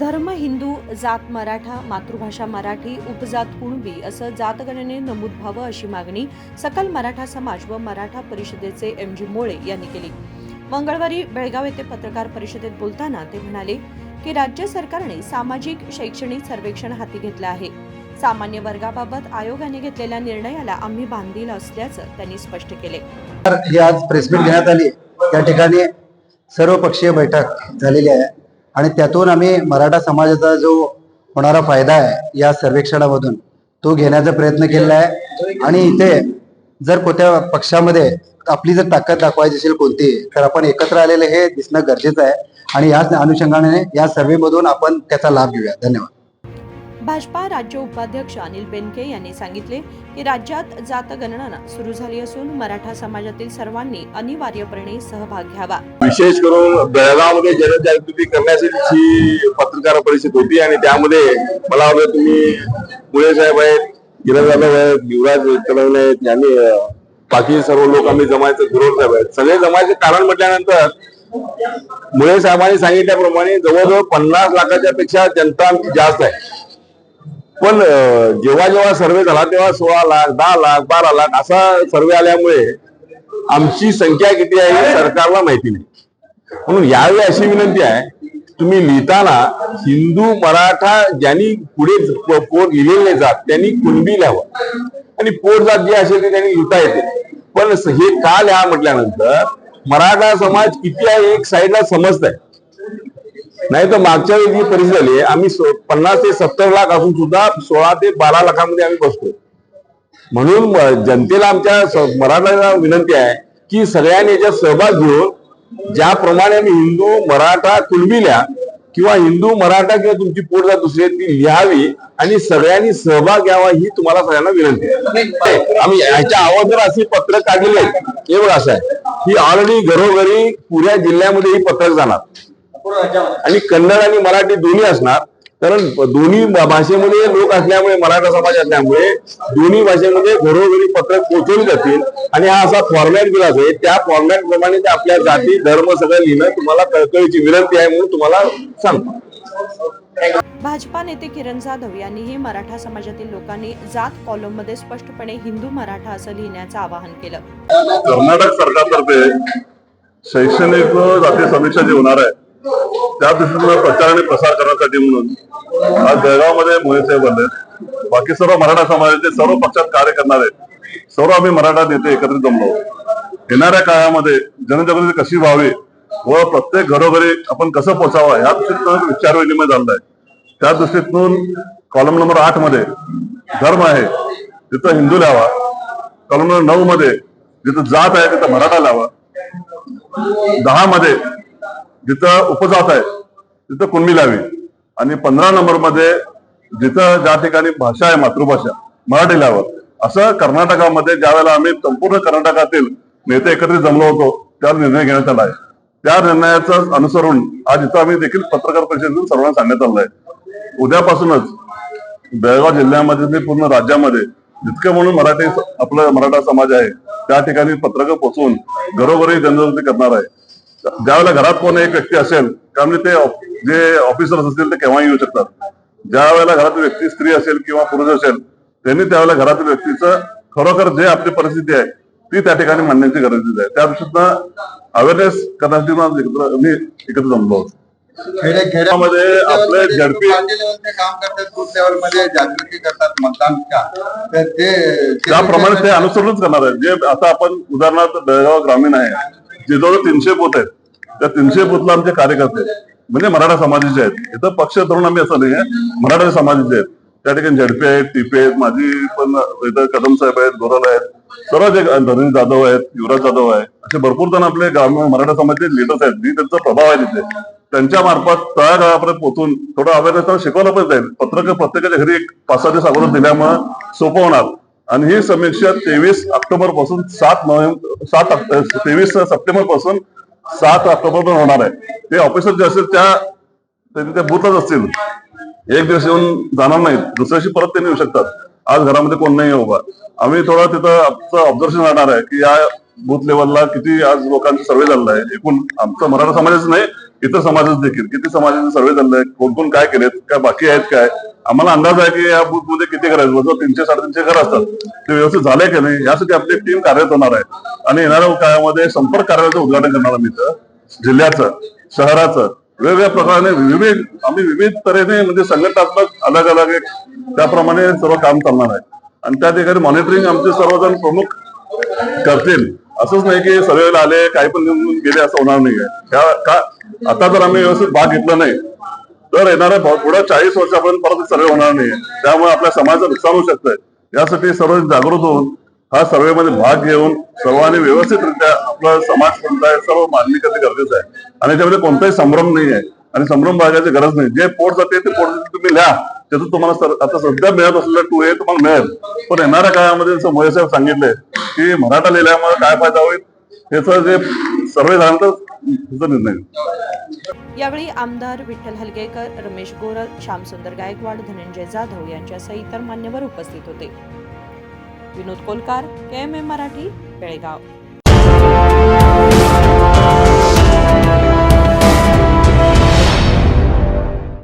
धर्म हिंदू जात मराठा मातृभाषा मराठी उपजात कुणबी असं जातगणने नमूद व्हावं अशी मागणी सकल मराठा समाज व मराठा परिषदेचे एम जी मोळे यांनी केली. मंगळवारी बेळगाव येथे पत्रकार परिषदेत बोलताना ते म्हणाले की राज्य सरकारने सामाजिक शैक्षणिक सर्वेक्षण हाती घेतलं आहे. सामान्य वर्गाबाबत आयोगाने घेतलेल्या निर्णयाला आम्ही बांधील असल्याचं त्यांनी स्पष्ट केले. ही आज प्रेसमीट घेण्यात आली त्या ठिकाणी सर्वपक्षीय बैठक झालेली आहे. आणि त्यातून आम्ही मराठा समाजाचा जो होणारा फायदा आहे या सर्वेक्षणामधून तो घेण्याचा प्रयत्न केलेला आहे. आणि इथे जर कोणत्या पक्षामध्ये आपली जर ताकद दाखवायची असेल कोणती तर आपण एकत्र आलेले हे दिसणं गरजेचं आहे. आणि याच अनुषंगाने या सर्वेमधून आपण त्याचा लाभ घेऊया. धन्यवाद. भाजपा राज्य उपाध्यक्ष अनिल बेनके यांनी सांगितले की राज्यात जातगणना सुरू झाली असून मराठा समाजातील सर्वांनी अनिवार्यपणे सहभाग घ्यावा. विशेष करून बेळगावमध्ये जनजागृती करण्यासाठी पत्रकार परिषद होती आणि त्यामध्ये मला वाटतं तुम्ही मुळे साहेब आहेत किरण जाधव आहेत युवराज कलवले आहेत यांनी बाकी सर्व लोक आम्ही जमायचं गुरुवर साहेब आहेत. सगळे जमायचे कारण म्हटल्यानंतर मुळे साहेबांनी सांगितल्याप्रमाणे जवळजवळ पन्नास लाखाच्या पेक्षा जनता आमची जास्त आहे. पण जेव्हा जेव्हा सर्वे झाला तेव्हा सोळा लाख दहा लाख बारा लाख असा सर्वे आल्यामुळे आमची संख्या किती आहे हे सरकारला माहिती नाही. म्हणून यावेळी अशी विनंती आहे तुम्ही लिहिताना हिंदू मराठा ज्यांनी पुढे पोर पोट लिहिलेले नाही जात त्यांनी कुणबी लिहावं. आणि पोट जात जे असेल ते त्यांनी लिहिता येते पण हे का लिहा म्हटल्यानंतर मराठा समाज किती आहे एक साईडला समजत आहे नाही तर मागच्या वेळी जी परिस्थिती झाली आम्ही पन्नास ते सत्तर लाख असून सुद्धा सोळा ते बारा लाखामध्ये आम्ही बसतो. म्हणून जनतेला आमच्या मराठा विनंती आहे की सगळ्यांनी याच्यात सहभाग घेऊन ज्याप्रमाणे आम्ही हिंदू मराठा कुलबिल्या किंवा हिंदू मराठा किंवा तुमची पोटजा दुसरी आहे ती लिहावी आणि सगळ्यांनी सहभाग घ्यावा ही तुम्हाला सगळ्यांना विनंती आहे. आम्ही याच्या अगोदर अशी पत्रक काढलेली आहेत. हे असं आहे ही ऑलरेडी घरोघरी पुऱ्या जिल्ह्यामध्ये ही पत्रक जाणार. आणि कन्नड आणि मराठी दोन्ही असणार. कारण दोन्ही भाषेमध्ये लोक असल्यामुळे मराठा समाज असल्यामुळे दोन्ही भाषेमध्ये घरोघरी पत्रक पोहोचवली जातील. आणि हा असा फॉर्मॅट दिला जाईल त्या फॉर्मॅट प्रमाणे ते आपल्या जाती धर्म सगळं लिहिणं तुम्हाला कळकळीची विनंती आहे म्हणून तुम्हाला सांगतो. भाजपा नेते किरण जाधव यांनीही मराठा समाजातील लोकांनी जात कॉलममध्ये स्पष्टपणे हिंदू मराठा असं लिहिण्याचं आवाहन केलं. कर्नाटक सरकारतर्फे शैक्षणिक जाती समीक्षा जी होणार आहे त्या दृष्टीनं प्रचार आणि प्रसार करण्यासाठी म्हणून आज बेळगावमध्ये मोहित साहेब आले बाकी सर्व मराठा समाजाचे सर्व पक्षात कार्य करणारे सर्व आम्ही मराठा नेते एकत्रित जमलो येणाऱ्या काळामध्ये जनजागृती कशी व्हावी व प्रत्येक घरोघरी आपण कसं पोचावं ह्या दृष्टीतून विचार विनिमय झालेला आहे. त्या दृष्टीतून कॉलम नंबर आठमध्ये धर्म आहे तिथं हिंदू लिहावा कॉलम नंबर नऊ मध्ये जिथं जात आहे तिथं मराठा लावा दहा मध्ये जिथं उपजात आहे तिथं कुणबी लावी. आणि पंधरा नंबरमध्ये जिथं ज्या ठिकाणी भाषा आहे मातृभाषा मराठी लावं असं कर्नाटकामध्ये ज्या वेळेला आम्ही संपूर्ण कर्नाटकातील नेते एकत्रित जमलो होतो त्यावर निर्णय घेण्यात आला आहे. त्या निर्णयाचं अनुसरून आज इथं आम्ही देखील पत्रकार परिषदेतून सर्वांना सांगण्यात आलं आहे उद्यापासूनच बेळगाव जिल्ह्यामध्ये पूर्ण राज्यामध्ये जितकं म्हणून मराठी आपला मराठा समाज आहे त्या ठिकाणी पत्रकं पोचवून घरोघरी जनजागृती करणार आहे. ज्यावेळेला घरात कोण एक व्यक्ती असेल कारण ते जे ऑफिसर्स असतील ते केव्हाही येऊ शकतात. ज्या वेळेला घरातील व्यक्ती स्त्री असेल किंवा पुरुष असेल त्यांनी त्यावेळेला घरातील व्यक्तीचं खरोखर जे आपली परिस्थिती आहे ती त्या ठिकाणी मांडण्याची गरज आहे. त्या दृष्टीनं अवेअरनेस करण्यासाठी मी एकत्र जमलो खेड्यामध्ये आपले झडपी काम करतात मतदानच्या त्याप्रमाणे ते अनुसरणच करणार आहे जे आता आपण उदाहरणार्थ बेळगाव ग्रामीण आहे. जे जवळ तीनशे पोत आहेत त्या तीनशे पोतला आमचे कार्यकर्ते म्हणजे मराठा समाजाचे आहेत. इथं पक्ष धरून आम्ही असं नाही आहे. मराठा समाजाचे आहेत. त्या ठिकाणी झडपे आहेत टिपे आहेत माझी पण इथं कदम साहेब आहेत गोरल आहेत. सर्व जे धनंजय जाधव आहेत युवराज जाधव आहे. असे भरपूर जण आपले ग्रामीण मराठा समाजाचे लिडर्स आहेत. जी त्यांचा प्रभाव आहे तिथे. त्यांच्या मार्फत तळागाळापर्यंत पोहोचून थोडं अवेअरनेस शिकवलं पण जाईल. पत्रक प्रत्येकाच्या घरी एक पाच सहा दिवस अगोदर दिल्यामुळे सोपं होणार. आणि ही समीक्षा तेवीस ऑक्टोबरपासून सात नोव्हेंबर सात तेवीस सप्टेंबरपासून सात ऑक्टोबर पर्यंत होणार आहे. ते ऑफिसर जे असेल त्या त्या बूथच असतील. एक दिवस येऊन जाणार नाहीत. दुसऱ्या दिवशी परत त्यांनी येऊ शकतात. आज घरामध्ये कोण नाही उभा. आम्ही थोडं तिथं आमचं ऑब्झर्वेशन राहणार आहे की या बूथ लेवलला किती आज लोकांचा सर्वे झालेला आहे. एकूण आमचा मराठा समाजाच नाही इतर समाजाच देखील. किती समाजाचे सर्वे झाले कोण कोण काय केलेत? काय बाकी आहेत काय? आम्हाला अंदाज आहे की या बूथमध्ये किती घर आहेत? तीनशे साडेतीनशे घर असतात. ते व्यवस्थित झाले की नाही यासाठी आपली टीम कार्यरत होणार आहे. आणि येणाऱ्या काळामध्ये संपर्क कार्यालयाचं उद्घाटन करणार आम्ही तर जिल्ह्याचं शहराचं वेगवेगळ्या प्रकारे विविध आम्ही विविध तऱ्हेने म्हणजे संघटनात्मक अलग अलग एक त्याप्रमाणे सर्व काम चालणार आहे. आणि त्या ठिकाणी मॉनिटरिंग आमचे सर्वजण प्रमुख करतील. असंच नाही की सर्वेला आले काही पण गेले असं होणार नाही त्या का आता जर आम्ही व्यवस्थित भाग घेतला नाही दर येणाऱ्या पुढे चाळीस वर्षापर्यंत परत सर्वे होणार नाही त्यामुळे आपल्या समाजाचं नुकसान होऊ शकतंय. यासाठी सर्व जागृत होऊन हा सर्वेमध्ये भाग घेऊन सर्वांनी व्यवस्थितरित्या आपला समाज कोणता आहे सर्व मांडणी करणे गरजेचं आहे. आणि त्यामध्ये कोणताही संभ्रम नाही आहे आणि संभ्रम बाळगायची गरज नाही. जे पोट जाते ते पोट तुम्ही लिहा. त्याचं तुम्हाला आता सध्या मिळत असलेलं टू ए तुम्हाला मिळेल. पण येणाऱ्या काळामध्ये जसं साहेब सांगितले की मराठा लिहिल्यामुळे काय फायदा होईल? याचं जे सर्वे झाल्यानंतर निर्णय. यावेळी आमदार विठ्ठल हलगेकर रमेश गोरल श्यामसुंदर गायकवाड धनंजय जाधव यांच्यासह इतर मान्यवर उपस्थित होते. Vinod Kolkar K M M Marathi Belgaum.